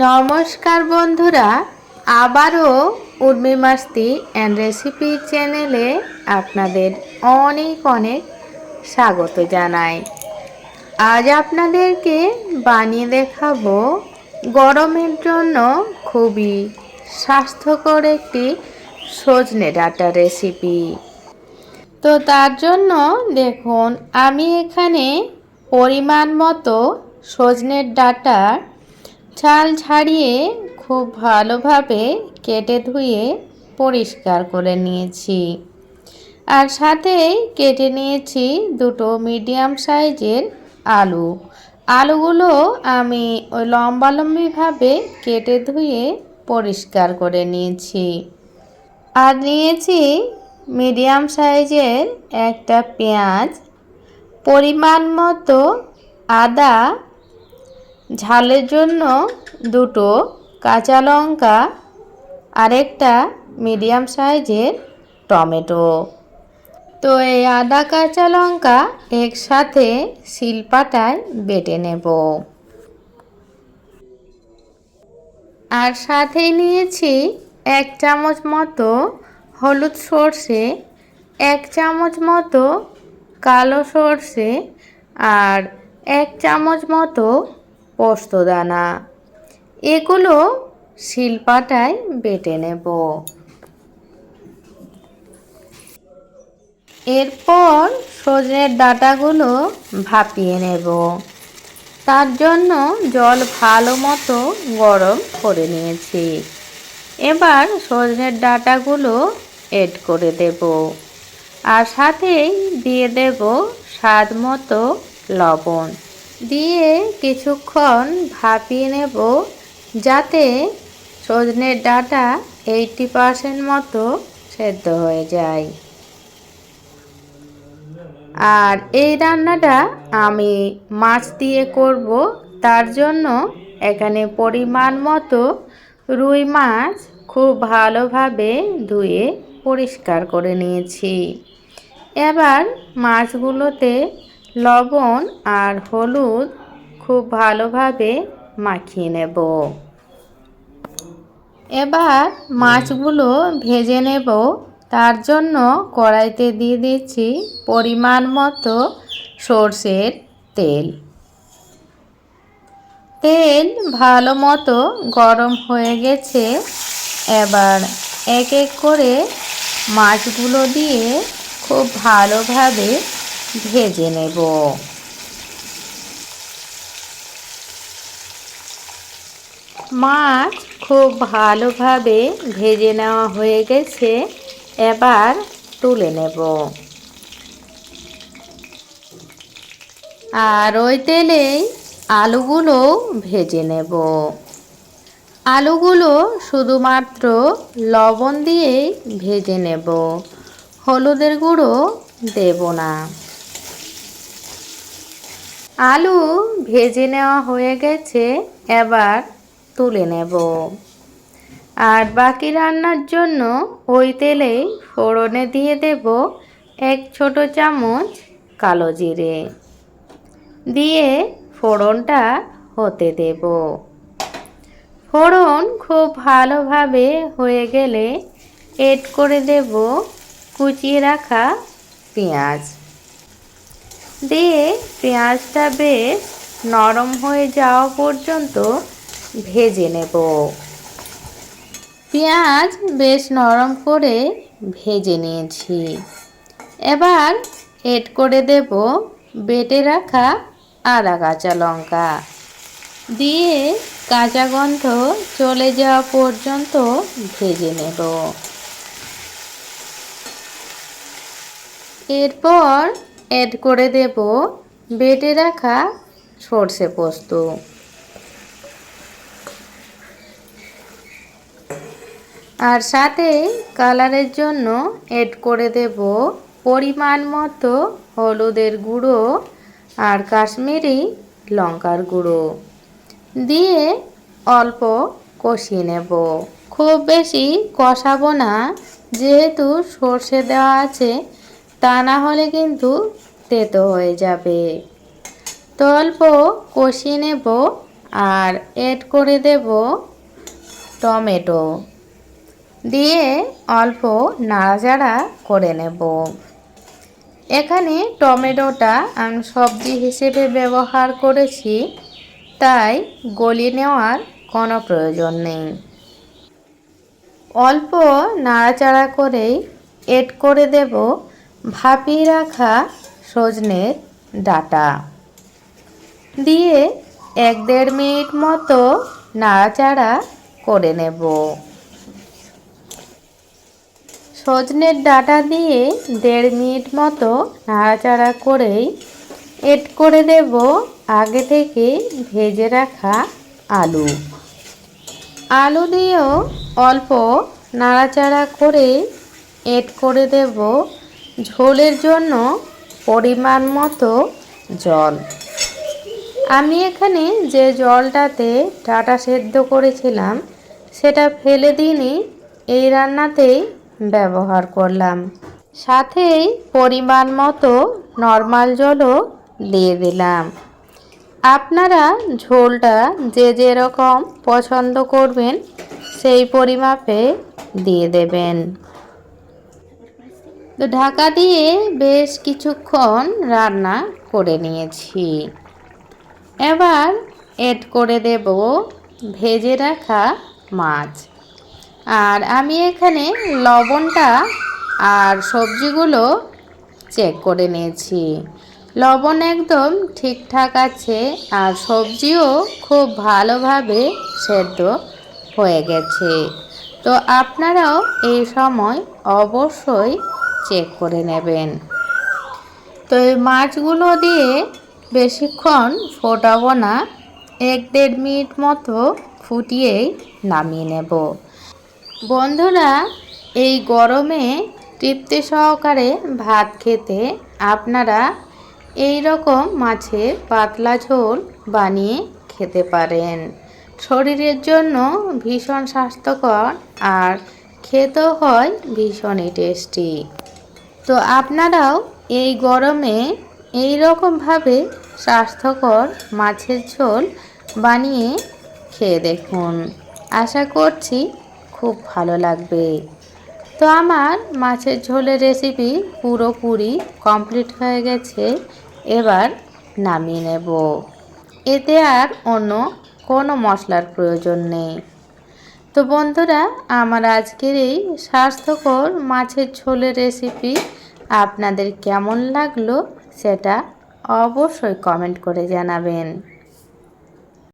নমস্কার বন্ধুরা, আবারও উর্মি মাস্তি অ্যান্ড রেসিপি চ্যানেলে আপনাদের অনেক অনেক স্বাগত জানাই। আজ আপনাদেরকে বানিয়ে দেখাবো গরমের জন্য খুবই স্বাস্থ্যকর একটি সজনে ডাটা রেসিপি তো তার জন্য দেখুন, আমি এখানে পরিমাণ মতো সজনের ডাটার ছাল ছাড়িয়ে খুব ভালোভাবে কেটে ধুয়ে পরিষ্কার করে নিয়েছি। আর সাথেই কেটে নিয়েছি দুটো মিডিয়াম সাইজের আলু। আলুগুলো আমি ওই লম্বালম্বিভাবে কেটে ধুয়ে পরিষ্কার করে নিয়েছি। আর নিয়েছি মিডিয়াম সাইজের একটা পেঁয়াজ। পরিমাণ মতো আদা ঝালের জন্য দুটো কাঁচা লঙ্কা আরেকটা মিডিয়াম সাইজের টমেটো। তো এই আদা কাঁচা লঙ্কা একসাথে শিলপাটায় বেটে নেব। আর সাথে নিয়েছি এক চামচ মতো হলুদ সর্ষে, এক চামচ মতো কালো সর্ষে আর এক চামচ মতো পোস্তদানা। এগুলো শিলপাটায় বেটে নেব। এরপর সজনের ডাটাগুলো ভাপিয়ে নেব। তার জন্য জল ভালো মতো গরম করে নিয়েছি। এবার সজনের ডাটাগুলো এড করে দেব। আর সাথেই দিয়ে দেব স্বাদ মতো লবণ। দিয়ে কিছুক্ষণ ভাপিয়ে নেব যাতে সজনের ডাটা এইটি পারসেন্ট মতো সেদ্ধ হয়ে যায়। আর এই রান্নাটা আমি মাছ দিয়ে করব, তার জন্য এখানে পরিমাণ মতো রুই মাছ খুব ভালোভাবে ধুয়ে পরিষ্কার করে নিয়েছি। এবার মাছগুলোতে লবণ আর হলুদ খুব ভালোভাবে মাখিয়ে নেব। এবার মাছগুলো ভেজে নেব। তার জন্য কড়াইতে দিয়ে দিচ্ছি পরিমাণ মতো সর্ষের তেল। তেল ভালো মতো গরম হয়ে গেছে। এবার এক এক করে মাছগুলো দিয়ে খুব ভালোভাবে ভেজে নেব। মাছ খুব ভালোভাবে ভেজে নেওয়া হয়ে গেছে, এবার তুলে নেব। আর ওই তেলেই আলুগুলো ভেজে নেব। আলুগুলো শুধুমাত্র লবণ দিয়েই ভেজে নেব, হলুদের গুঁড়ো দেব না। আলু ভেজে নেওয়া হয়ে গেছে, এবার তুলে নেব। আর বাকি রান্নার জন্য ওই তেলেই ফোড়নে দিয়ে দেব এক ছোট চামচ কালো জিরে। দিয়ে ফোড়নটা হতে দেব। ফোড়ন খুব ভালোভাবে হয়ে গেলে এড করে দেব কুচিয়ে রাখা পেঁয়াজ। দিয়ে পেঁয়াজটা বেশ নরম হয়ে যাওয়া পর্যন্ত ভেজে নেব। পেঁয়াজ বেশ নরম করে ভেজে নিয়েছি। এবার এড করে দেব বেটে রাখা আদা কাঁচা লঙ্কা। দিয়ে কাঁচা গন্ধ চলে যাওয়া পর্যন্ত ভেজে নেব। এরপর এড করে দেব বেটে রাখা সর্ষে পোস্ত। আর সাথে কালারের জন্য এড করে দেব পরিমাণ মতো হলুদের গুঁড়ো আর কাশ্মীরি লঙ্কার গুঁড়ো। দিয়ে অল্প কষিয়ে নেব। খুব বেশি কষাবো না, যেহেতু সর্ষে দেওয়া আছে তা না হলে কিন্তু তেতো হয়ে যাবে। তো অল্প কষিয়ে নেব আর এড করে দেব টমেটো। দিয়ে অল্প নাড়াচাড়া করে নেব। এখানে টমেটোটা আমি সবজি হিসেবে ব্যবহার করেছি, তাই গলি নেওয়ার কোনো প্রয়োজন নেই। অল্প নাড়াচাড়া করেই এড করে দেব ভাপিয়ে রাখা সজনের ডাটা। দিয়ে এক দেড় মিনিট মতো নাড়াচাড়া করে নেব। সজনের ডাটা দিয়ে দেড় মিনিট মতো নাড়াচাড়া করেই এড করে দেব আগে থেকে ভেজে রাখা আলু। আলু দিয়েও অল্প নাড়াচাড়া করে এড করে দেব ঝোলের জন্য পরিমাণ মতো জল। আমি এখানে যে জলটাতে ডাটা সেদ্ধ করেছিলাম, সেটা ফেলে দিনই এই রান্নাতেই ব্যবহার করলাম। সাথেই পরিমাণ মতো নর্মাল জলও দিয়ে দিলাম। আপনারা ঝোলটা যে যেরকম পছন্দ করবেন, সেই পরিমাপে দিয়ে দেবেন। তো ঢাকা দিয়ে বেশ কিছুক্ষণ রান্না করে নিয়েছি। এবার এড করে দেব ভেজে রাখা মাছ। আর আমি এখানে লবণটা আর সবজিগুলো চেক করে নিয়েছি। লবণ একদম ঠিকঠাক আছে আর সবজিও খুব ভালোভাবে সেদ্ধ হয়ে গেছে। তো আপনারাও এই সময় অবশ্যই চেক করে নেবেন। তো এই মাছগুলো দিয়ে বেশিক্ষণ ফোটাবো না, এক দেড় মিনিট মতো ফুটিয়েই নামিয়ে নেব। বন্ধুরা, এই গরমে তৃপ্তি সহকারে ভাত খেতে আপনারা এই রকম মাছের পাতলা ঝোল বানিয়ে খেতে পারেন। শরীরের জন্য ভীষণ স্বাস্থ্যকর আর খেতেও হয় ভীষণই টেস্টি। তো আপনারাও এই গরমে এই রকমভাবে স্বাস্থ্যকর মাছের ঝোল বানিয়ে খেয়ে দেখুন। আশা করছি খুব ভালো লাগবে। তো আমার মাছের ঝোলের রেসিপি পুরোপুরি কমপ্লিট হয়ে গেছে, এবার নামিয়ে নেব। এতে আর অন্য কোনো মশলার প্রয়োজন নেই। তো বন্ধুরা, আমার আজকের এই স্বাস্থ্যকর মাছের ঝোলের রেসিপি আপনাদের কেমন লাগল সেটা অবশ্যই কমেন্ট করে জানাবেন।